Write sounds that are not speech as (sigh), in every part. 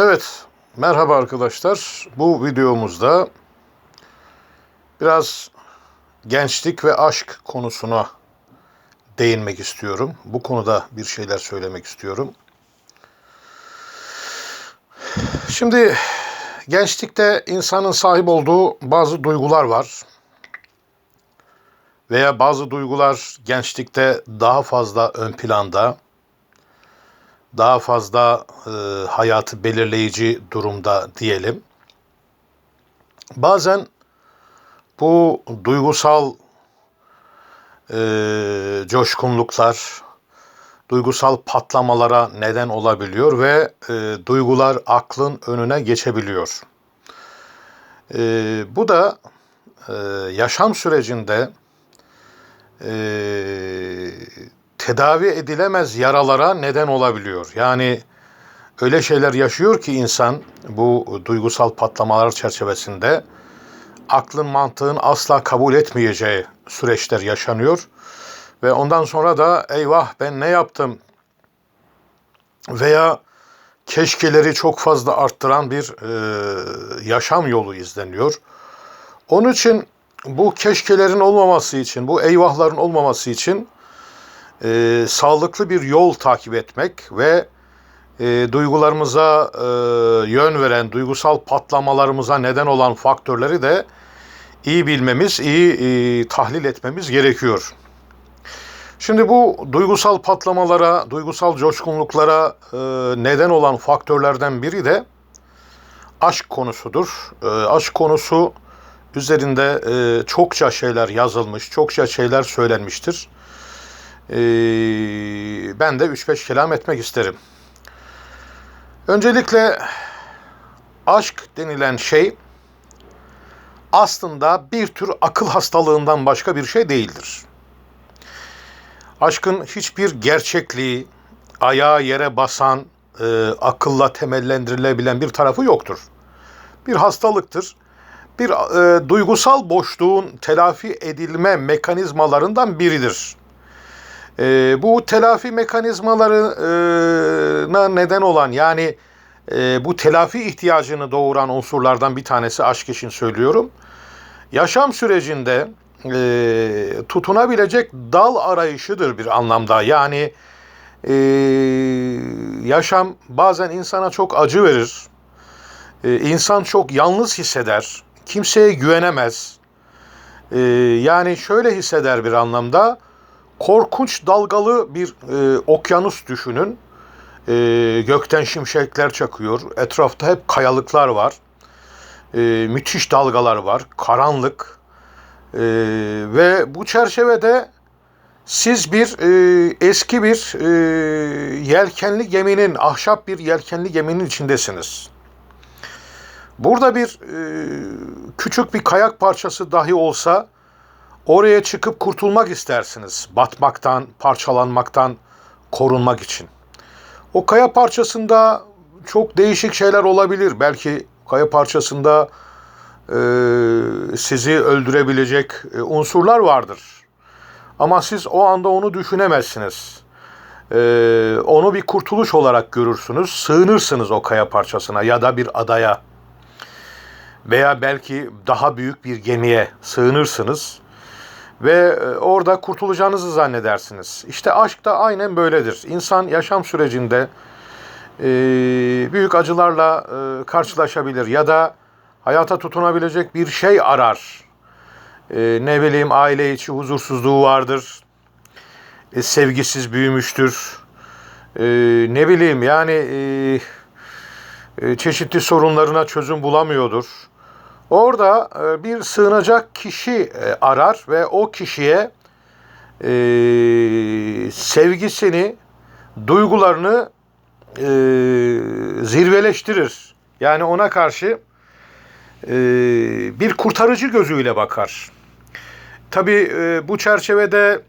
Evet, merhaba arkadaşlar. Bu videomuzda biraz gençlik ve aşk konusuna değinmek istiyorum. Bu konuda bir şeyler söylemek istiyorum. Şimdi gençlikte insanın sahip olduğu bazı duygular var. Veya bazı duygular gençlikte daha fazla ön planda daha fazla e, hayatı belirleyici durumda diyelim. Bazen bu duygusal e, coşkunluklar, duygusal patlamalara neden olabiliyor ve e, duygular aklın önüne geçebiliyor. E, bu da e, yaşam sürecinde e, tedavi edilemez yaralara neden olabiliyor. Yani öyle şeyler yaşıyor ki insan bu duygusal patlamalar çerçevesinde aklın mantığın asla kabul etmeyeceği süreçler yaşanıyor. Ve ondan sonra da eyvah ben ne yaptım veya keşkeleri çok fazla arttıran bir e, yaşam yolu izleniyor. Onun için bu keşkelerin olmaması için, bu eyvahların olmaması için e, sağlıklı bir yol takip etmek ve e, duygularımıza e, yön veren, duygusal patlamalarımıza neden olan faktörleri de iyi bilmemiz, iyi e, tahlil etmemiz gerekiyor. Şimdi bu duygusal patlamalara, duygusal coşkunluklara e, neden olan faktörlerden biri de aşk konusudur. E, aşk konusu üzerinde e, çokça şeyler yazılmış, çokça şeyler söylenmiştir. Ee, ben de 3-5 kelam etmek isterim. Öncelikle aşk denilen şey aslında bir tür akıl hastalığından başka bir şey değildir. Aşkın hiçbir gerçekliği, ayağa yere basan, e, akılla temellendirilebilen bir tarafı yoktur. Bir hastalıktır. Bir e, duygusal boşluğun telafi edilme mekanizmalarından biridir. E, bu telafi mekanizmalarına neden olan yani e, bu telafi ihtiyacını doğuran unsurlardan bir tanesi aşk için söylüyorum. Yaşam sürecinde e, tutunabilecek dal arayışıdır bir anlamda. Yani e, yaşam bazen insana çok acı verir. E, insan çok yalnız hisseder. Kimseye güvenemez. E, yani şöyle hisseder bir anlamda korkunç dalgalı bir e, okyanus düşünün. E, gökten şimşekler çakıyor. Etrafta hep kayalıklar var. E, müthiş dalgalar var. Karanlık. E, ve bu çerçevede siz bir e, eski bir e, yelkenli geminin, ahşap bir yelkenli geminin içindesiniz. Burada bir e, küçük bir kayak parçası dahi olsa Oraya çıkıp kurtulmak istersiniz. Batmaktan, parçalanmaktan korunmak için. O kaya parçasında çok değişik şeyler olabilir. Belki kaya parçasında e, sizi öldürebilecek e, unsurlar vardır. Ama siz o anda onu düşünemezsiniz. E, onu bir kurtuluş olarak görürsünüz. Sığınırsınız o kaya parçasına ya da bir adaya. Veya belki daha büyük bir gemiye sığınırsınız ve e, orada kurtulacağınızı zannedersiniz. İşte aşk da aynen böyledir. İnsan yaşam sürecinde e, büyük acılarla e, karşılaşabilir ya da hayata tutunabilecek bir şey arar. Ne bileyim aile içi huzursuzluğu vardır. Sevgisiz büyümüştür. Ne bileyim yani çeşitli sorunlarına çözüm bulamıyordur Orada e, bir sığınacak kişi e, arar ve o kişiye e, sevgisini, duygularını zirveleştirir. Yani ona karşı bir kurtarıcı gözüyle bakar. Tabi bu çerçevede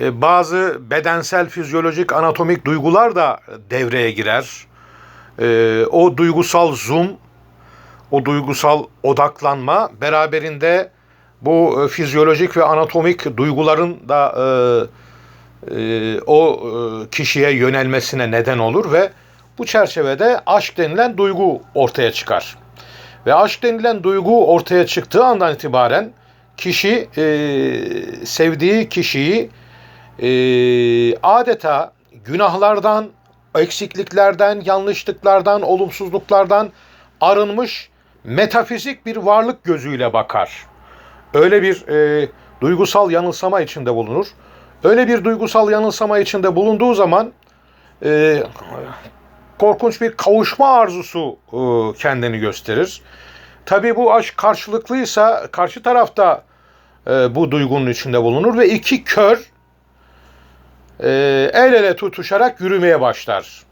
bazı bedensel, fizyolojik, anatomik duygular da devreye girer. O duygusal zoom o duygusal odaklanma beraberinde bu e, fizyolojik ve anatomik duyguların da e, e, o e, kişiye yönelmesine neden olur ve Bu çerçevede aşk denilen duygu ortaya çıkar. Ve aşk denilen duygu ortaya çıktığı andan itibaren kişi e, sevdiği kişiyi e, adeta günahlardan, eksikliklerden, yanlışlıklardan, olumsuzluklardan arınmış metafizik bir varlık gözüyle bakar. Öyle bir e, duygusal yanılsama içinde bulunur. Öyle bir duygusal yanılsama içinde bulunduğu zaman e, korkunç bir kavuşma arzusu e, kendini gösterir. Tabii bu aşk karşılıklıysa karşı tarafta e, bu duygunun içinde bulunur ve iki kör e, el ele tutuşarak yürümeye başlar.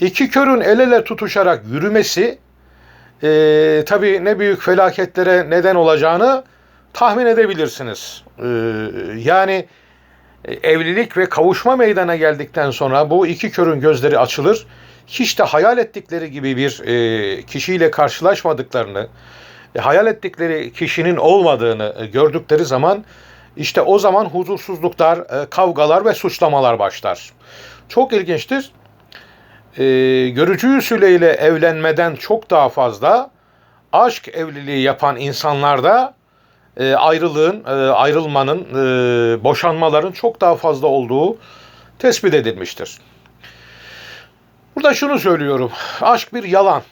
İki körün el ele tutuşarak yürümesi e, tabii ne büyük felaketlere neden olacağını tahmin edebilirsiniz. E, yani evlilik ve kavuşma meydana geldikten sonra bu iki körün gözleri açılır. Hiç de hayal ettikleri gibi bir e, kişiyle karşılaşmadıklarını, e, hayal ettikleri kişinin olmadığını e, gördükleri zaman işte o zaman huzursuzluklar, e, kavgalar ve suçlamalar başlar. Çok ilginçtir. E, görücü usulüyle evlenmeden çok daha fazla aşk evliliği yapan insanlarda e, ayrılığın, e, ayrılmanın, e, boşanmaların çok daha fazla olduğu tespit edilmiştir. Burada şunu söylüyorum. Aşk bir yalan.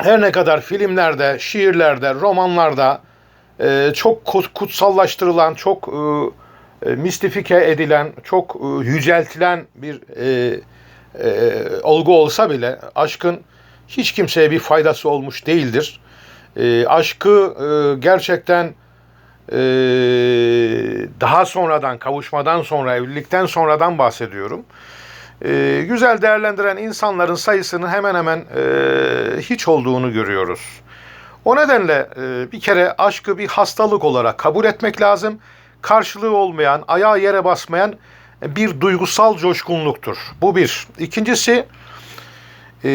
Her ne kadar filmlerde, şiirlerde, romanlarda e, çok kutsallaştırılan, çok e, e, mistifike edilen, çok e, yüceltilen bir e, e, olgu olsa bile aşkın hiç kimseye bir faydası olmuş değildir. E, aşkı e, gerçekten e, daha sonradan, kavuşmadan sonra, evlilikten sonradan bahsediyorum. E, güzel değerlendiren insanların sayısının hemen hemen e, hiç olduğunu görüyoruz. O nedenle e, bir kere aşkı bir hastalık olarak kabul etmek lazım. Karşılığı olmayan, ayağa yere basmayan bir duygusal coşkunluktur. Bu bir. İkincisi, e,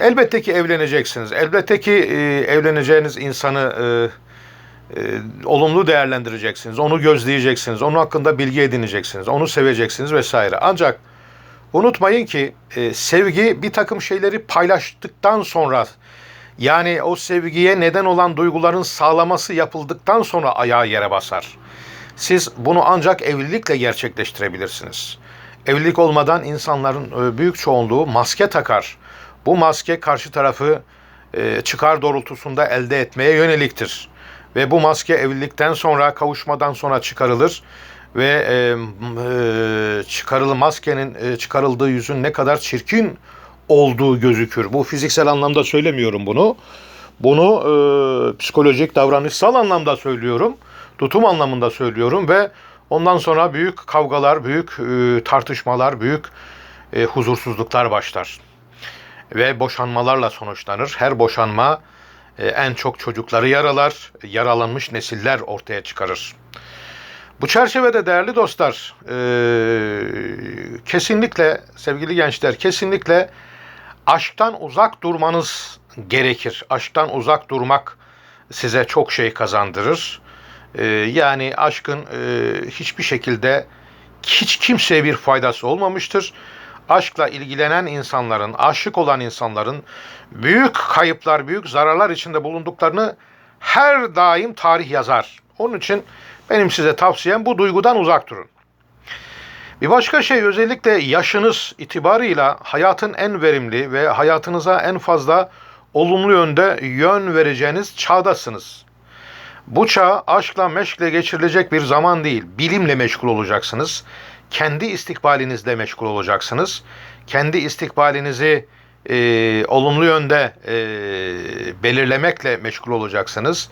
elbette ki evleneceksiniz. Elbette ki e, evleneceğiniz insanı e, e, olumlu değerlendireceksiniz. Onu gözleyeceksiniz. Onun hakkında bilgi edineceksiniz. Onu seveceksiniz vesaire. Ancak unutmayın ki e, sevgi bir takım şeyleri paylaştıktan sonra yani o sevgiye neden olan duyguların sağlaması yapıldıktan sonra ayağı yere basar. Siz bunu ancak evlilikle gerçekleştirebilirsiniz. Evlilik olmadan insanların e, büyük çoğunluğu maske takar. Bu maske karşı tarafı e, çıkar doğrultusunda elde etmeye yöneliktir. Ve bu maske evlilikten sonra, kavuşmadan sonra çıkarılır ve e, e, çıkarılı maskenin e, çıkarıldığı yüzün ne kadar çirkin olduğu gözükür. Bu fiziksel anlamda söylemiyorum bunu. Bunu e, psikolojik, davranışsal anlamda söylüyorum. Tutum anlamında söylüyorum ve ondan sonra büyük kavgalar, büyük e, tartışmalar, büyük e, huzursuzluklar başlar. Ve boşanmalarla sonuçlanır. Her boşanma e, en çok çocukları yaralar, yaralanmış nesiller ortaya çıkarır. Bu çerçevede değerli dostlar, kesinlikle sevgili gençler, kesinlikle aşktan uzak durmanız gerekir. Aşktan uzak durmak size çok şey kazandırır. E, yani aşkın hiçbir şekilde hiç kimseye bir faydası olmamıştır aşkla ilgilenen insanların, aşık olan insanların büyük kayıplar, büyük zararlar içinde bulunduklarını her daim tarih yazar. Onun için benim size tavsiyem bu duygudan uzak durun. Bir başka şey özellikle yaşınız itibarıyla hayatın en verimli ve hayatınıza en fazla olumlu yönde yön vereceğiniz çağdasınız. Bu çağ aşkla meşkle geçirilecek bir zaman değil, bilimle meşgul olacaksınız kendi istikbalinizle meşgul olacaksınız. Kendi istikbalinizi e, olumlu yönde e, belirlemekle meşgul olacaksınız.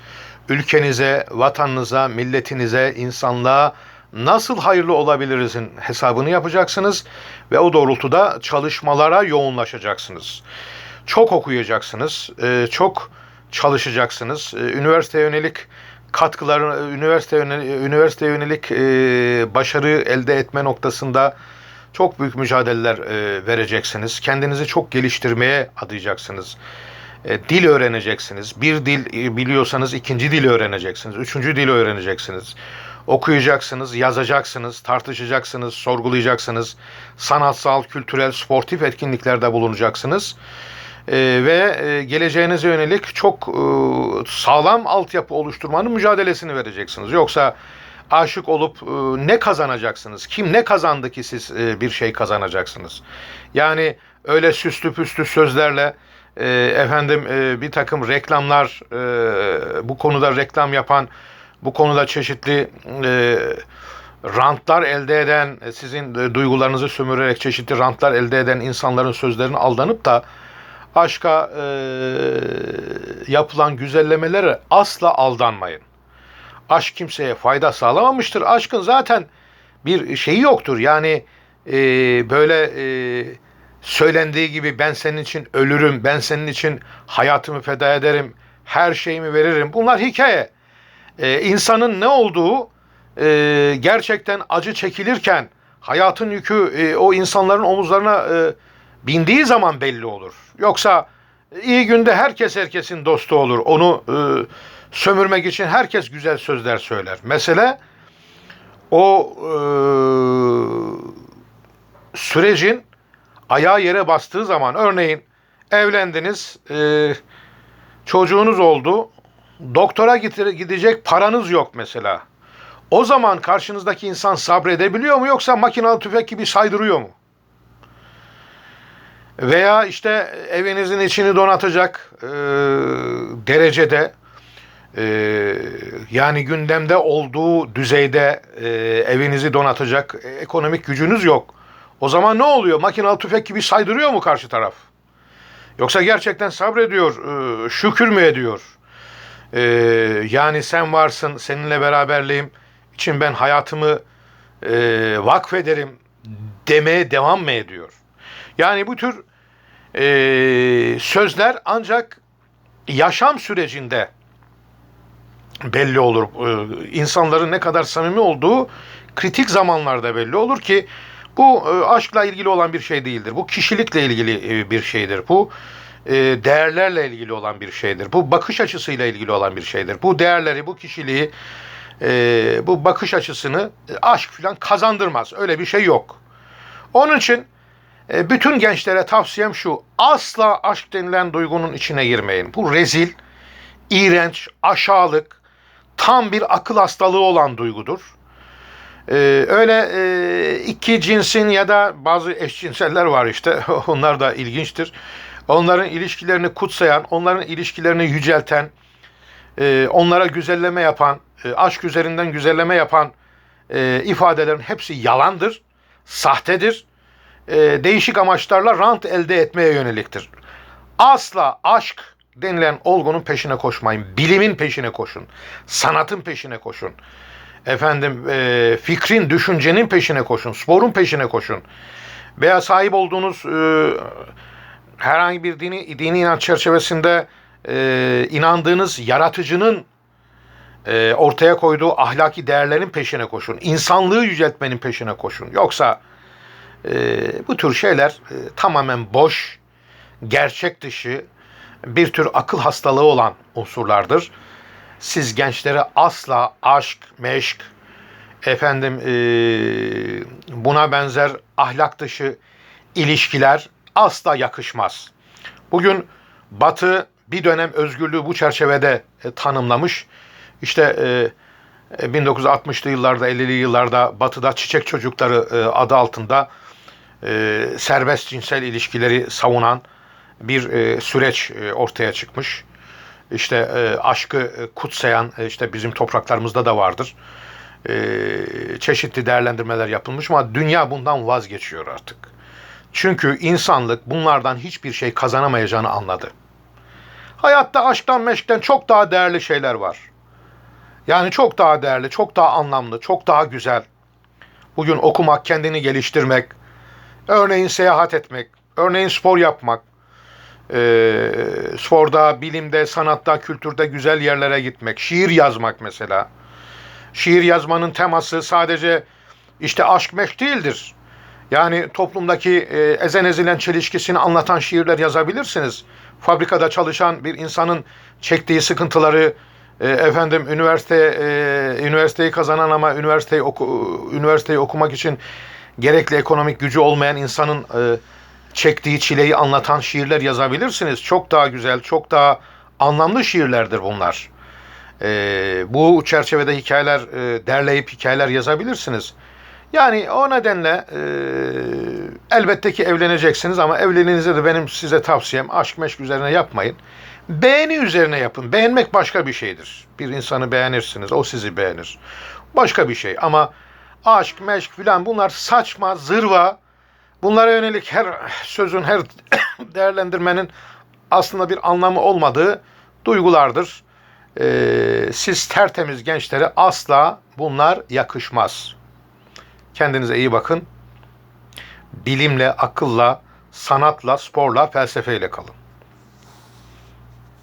Ülkenize, vatanınıza, milletinize, insanlığa nasıl hayırlı olabilirizin hesabını yapacaksınız ve o doğrultuda çalışmalara yoğunlaşacaksınız. Çok okuyacaksınız, e, çok çalışacaksınız. E, üniversite yönelik katkıları üniversite yönelik, üniversite yönelik e, başarı elde etme noktasında çok büyük mücadeleler e, vereceksiniz. Kendinizi çok geliştirmeye adayacaksınız. E, dil öğreneceksiniz. Bir dil e, biliyorsanız ikinci dil öğreneceksiniz. Üçüncü dil öğreneceksiniz. okuyacaksınız, yazacaksınız, tartışacaksınız, sorgulayacaksınız. Sanatsal, kültürel, sportif etkinliklerde bulunacaksınız. Ee, ve e, geleceğinize yönelik çok e, sağlam altyapı oluşturmanın mücadelesini vereceksiniz. Yoksa aşık olup e, ne kazanacaksınız? Kim ne kazandı ki siz bir şey kazanacaksınız? Yani öyle süslü püslü sözlerle efendim bir takım reklamlar bu konuda reklam yapan bu konuda çeşitli rantlar elde eden sizin duygularınızı sömürerek çeşitli rantlar elde eden insanların sözlerine aldanıp da aşka e, yapılan güzellemelere asla aldanmayın. Aşk kimseye fayda sağlamamıştır. Aşkın zaten bir şeyi yoktur. Yani e, böyle e, söylendiği gibi ben senin için ölürüm, ben senin için hayatımı feda ederim, her şeyimi veririm. Bunlar hikaye. E, insanın ne olduğu e, gerçekten acı çekilirken hayatın yükü e, o insanların omuzlarına e, bindiği zaman belli olur. Yoksa iyi günde herkes herkesin dostu olur. Onu e, sömürmek için herkes güzel sözler söyler. Mesele o e, sürecin ayağı yere bastığı zaman örneğin evlendiniz, e, çocuğunuz oldu, doktora gidecek paranız yok mesela. O zaman karşınızdaki insan sabredebiliyor mu yoksa makinalı tüfek gibi saydırıyor mu? Veya işte evinizin içini donatacak e, derecede e, yani gündemde olduğu düzeyde e, evinizi donatacak ekonomik gücünüz yok. O zaman ne oluyor? Makinalı tüfek gibi saydırıyor mu karşı taraf? Yoksa gerçekten sabrediyor, e, şükür mü ediyor? E, yani sen varsın, seninle beraberliğim için ben hayatımı e, vakfederim demeye devam mı ediyor? Yani bu tür e, sözler ancak yaşam sürecinde belli olur. E, insanların ne kadar samimi olduğu kritik zamanlarda belli olur ki bu e, aşkla ilgili olan bir şey değildir. Bu kişilikle ilgili e, bir şeydir. Bu e, değerlerle ilgili olan bir şeydir. Bu bakış açısıyla ilgili olan bir şeydir. Bu değerleri, bu kişiliği, e, bu bakış açısını aşk falan kazandırmaz. Öyle bir şey yok. Onun için e, bütün gençlere tavsiyem şu. Asla aşk denilen duygunun içine girmeyin. Bu rezil, iğrenç, aşağılık, tam bir akıl hastalığı olan duygudur. Ee, öyle e, iki cinsin ya da bazı eşcinseller var işte. (laughs) Onlar da ilginçtir. Onların ilişkilerini kutsayan, onların ilişkilerini yücelten, e, onlara güzelleme yapan, e, aşk üzerinden güzelleme yapan e, ifadelerin hepsi yalandır, sahtedir e, değişik amaçlarla rant elde etmeye yöneliktir. Asla aşk denilen olgunun peşine koşmayın. Bilimin peşine koşun. Sanatın peşine koşun. Efendim e, fikrin, düşüncenin peşine koşun. Sporun peşine koşun. Veya sahip olduğunuz e, herhangi bir dini, dini inanç çerçevesinde e, inandığınız yaratıcının e, ortaya koyduğu ahlaki değerlerin peşine koşun. İnsanlığı yüceltmenin peşine koşun. Yoksa e, bu tür şeyler e, tamamen boş, gerçek dışı, bir tür akıl hastalığı olan unsurlardır. Siz gençlere asla aşk, meşk, efendim e, buna benzer ahlak dışı ilişkiler asla yakışmaz. Bugün Batı bir dönem özgürlüğü bu çerçevede e, tanımlamış. İşte e, 1960'lı yıllarda, 50'li yıllarda Batı'da çiçek çocukları adı altında e, serbest cinsel ilişkileri savunan bir e, süreç e, ortaya çıkmış. İşte e, aşkı e, kutsayan e, işte bizim topraklarımızda da vardır. E, çeşitli değerlendirmeler yapılmış ama dünya bundan vazgeçiyor artık. Çünkü insanlık bunlardan hiçbir şey kazanamayacağını anladı. Hayatta aşktan meşkten çok daha değerli şeyler var. Yani çok daha değerli, çok daha anlamlı, çok daha güzel. Bugün okumak, kendini geliştirmek, Örneğin seyahat etmek, örneğin spor yapmak, e, sporda, bilimde, sanatta, kültürde güzel yerlere gitmek, şiir yazmak mesela. Şiir yazmanın teması sadece işte aşk meşk değildir. Yani toplumdaki e, ezen ezilen çelişkisini anlatan şiirler yazabilirsiniz. Fabrikada çalışan bir insanın çektiği sıkıntıları e, efendim üniversite e, üniversiteyi kazanan ama üniversiteyi oku, üniversiteyi okumak için gerekli ekonomik gücü olmayan insanın e, çektiği çileyi anlatan şiirler yazabilirsiniz. Çok daha güzel, çok daha anlamlı şiirlerdir bunlar. E, bu çerçevede hikayeler e, derleyip hikayeler yazabilirsiniz. Yani o nedenle e, elbette ki evleneceksiniz ama evliliğinizde de benim size tavsiyem aşk meşk üzerine yapmayın. Beğeni üzerine yapın. Beğenmek başka bir şeydir. Bir insanı beğenirsiniz, o sizi beğenir. Başka bir şey ama aşk, meşk filan bunlar saçma, zırva. Bunlara yönelik her sözün, her (coughs) değerlendirmenin aslında bir anlamı olmadığı duygulardır. Ee, siz tertemiz gençlere asla bunlar yakışmaz. Kendinize iyi bakın. Bilimle, akılla, sanatla, sporla, felsefeyle kalın.